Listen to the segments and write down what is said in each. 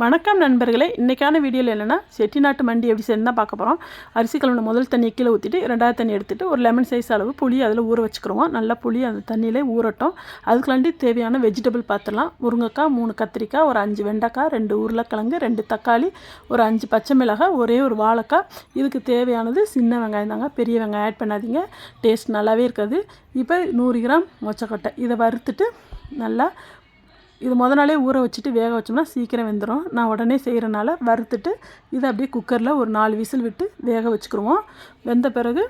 வணக்கம் நண்பர்களே. இன்றைக்கான வீடியோவில் என்னென்னா செட்டிநாட்டு மண்டி எப்படி செய்யணும் தான் பார்க்க போகிறோம் அரிசி கழுவின முதல் தண்ணியை கீழே ஊற்றிட்டு ரெண்டாவது தண்ணி எடுத்துட்டு ஒரு லெமன் சைஸ் அளவு புளி அதில் ஊற வச்சுக்கிறோம் நல்லா புளி அந்த தண்ணியிலே ஊறட்டும். அதுக்குலாண்டி தேவையான வெஜிடபிள் பார்த்துடலாம் முருங்கைக்காய் மூணு கத்திரிக்காய் ஒரு அஞ்சு வெண்டைக்காய் ரெண்டு உருளைக்கிழங்கு ரெண்டு தக்காளி ஒரு அஞ்சு பச்சை மிளகாய் ஒரே ஒரு வாழைக்காய். இதுக்கு தேவையானது சின்ன வெங்காயம் தாங்க. பெரிய வெங்காயம் ஆட் பண்ணாதீங்க. டேஸ்ட் நல்லாவே இருக்காது. இப்போ நூறு கிராம் மொச்சக்கொட்டை. இதை வறுத்துட்டு நல்லா இது முத நாளே ஊற வச்சுட்டு வேக வச்சோம்னா சீக்கிரம் வெந்துடும் நான் உடனே செய்கிறனால வறுத்துட்டு இதை அப்படியே குக்கரில் ஒரு நாலு விசில் விட்டு வேக வச்சுக்கிருவோம். வெந்த பிறகு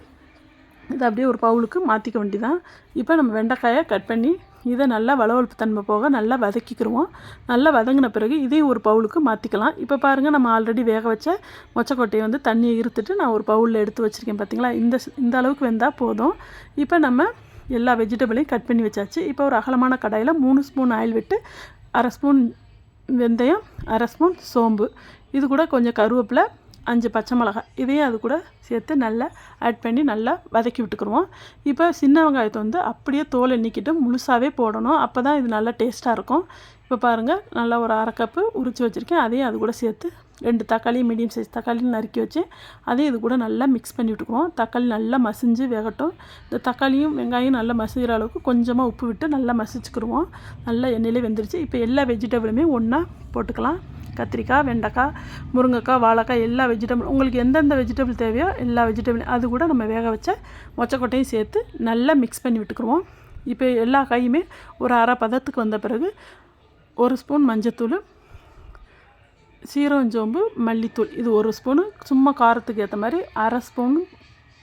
இதை அப்படியே ஒரு பவுலுக்கு மாற்றிக்க வேண்டிதான். இப்போ நம்ம வெண்டைக்காயை கட் பண்ணி இதை நல்லா வளவழுப்பு தன்மை போக நல்லா வதக்கிக்கிருவோம். நல்லா வதங்கின பிறகு இதையும் ஒரு பவுலுக்கு மாற்றிக்கலாம் இப்போ பாருங்கள் நம்ம ஆல்ரெடி வேக வச்ச மொச்சக்கொட்டையை வந்து தண்ணியை இருத்துட்டு நான் ஒரு பவுலில் எடுத்து வச்சுருக்கேன் பார்த்தீங்களா இந்த இந்த அளவுக்கு வெந்தால் போதும். இப்போ நம்ம எல்லா வெஜிடபிளையும் கட் பண்ணி வச்சாச்சு. இப்போ ஒரு அகலமான கடாயில் மூணு ஸ்பூன் ஆயில் விட்டு அரை ஸ்பூன் வெந்தயம் அரை ஸ்பூன் சோம்பு. இது கூட கொஞ்சம் கருவேப்பிலை அஞ்சு பச்சை மிளகாய். இதையும் அது கூட சேர்த்து நல்லா ஆட் பண்ணி நல்லா வதக்கி விட்டுக்குருவோம். இப்போ சின்ன வெங்காயத்தை வந்து அப்படியே தோலை நீக்கிட்டு முழுசாகவே போடணும். அப்போ தான் இது நல்லா டேஸ்ட்டாக இருக்கும். இப்போ பாருங்கள் நல்லா ஒரு அரை கப்பு உரித்து வச்சுருக்கேன். அதையும் அது கூட சேர்த்து ரெண்டு தக்காளி மீடியம் சைஸ் தக்காளி நறுக்கி வச்சு அதையும் இது கூட நல்லா மிக்ஸ் பண்ணி விட்டுக்குவோம் தக்காளி நல்லா மசிஞ்சு வேகட்டும். இந்த தக்காளியும் வெங்காயம் நல்லா மசிக்கிற அளவுக்கு கொஞ்சமாக உப்பு விட்டு நல்லா மசிச்சுக்கிடுவோம் நல்லா எண்ணெயிலே வெந்துருச்சு. இப்போ எல்லா வெஜிடபிளுமே ஒன்றா போட்டுக்கலாம். கத்திரிக்காய் வெண்டைக்காய் முருங்கைக்காய் வாழைக்காய் எல்லா வெஜிடபிள் உங்களுக்கு எந்தெந்த வெஜிடபிள் தேவையோ எல்லா வெஜிடபிள் அது கூட நம்ம வேக வச்ச மொச்சக்கொட்டையும் சேர்த்து நல்லா மிக்ஸ் பண்ணி விட்டுக்குருவோம். இப்போ எல்லா காயுமே ஒரு அரை பதத்துக்கு வந்த பிறகு ஒரு ஸ்பூன் மஞ்சத்தூள் சீரகம் சோம்பு மல்லித்தூள். இது ஒரு ஸ்பூனு சும்மா காரத்துக்கு ஏற்ற மாதிரி அரை ஸ்பூன்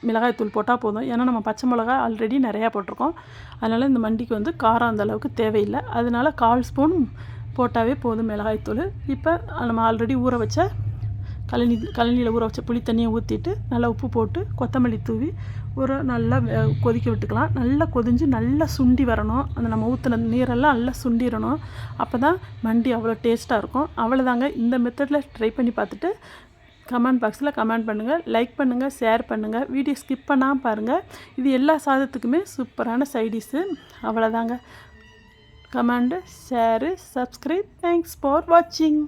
மிளகாய்த்தூள் போட்டால் போதும். ஏன்னா நம்ம பச்சை மிளகாய் ஆல்ரெடி நிறையா போட்டிருக்கோம். அதனால் இந்த மண்டிக்கு வந்து காரம் அந்த அளவுக்கு தேவையில்லை. அதனால் கால் ஸ்பூன் போட்டாவே போதும் மிளகாய்த்தூள் இப்போ நம்ம ஆல்ரெடி ஊற வச்ச கழனி கழனியில் ஊற வச்ச புளி தண்ணியை ஊற்றிட்டு நல்லா உப்பு போட்டு கொத்தமல்லி தூவி ஒரு நல்லா கொதிக்க விட்டுக்கலாம். நல்லா கொதிஞ்சு நல்லா சுண்டி வரணும். அந்த நம்ம ஊற்றின நீரெல்லாம் நல்லா சுண்டிடணும் அப்போ தான் மண்டி அவ்வளோ டேஸ்ட்டாக இருக்கும். அவ்வளோதாங்க. இந்த மெத்தடில் ட்ரை பண்ணி பார்த்துட்டு கமெண்ட் பாக்ஸில் கமெண்ட் பண்ணுங்கள் லைக் பண்ணுங்கள் ஷேர் பண்ணுங்கள் வீடியோ ஸ்கிப் பண்ணாமல் பாருங்கள் இது எல்லா சாதத்துக்குமே சூப்பரான சைடிஷ்ஷு அவ்வளோதாங்க. Comment share subscribe thanks for வாட்சிங்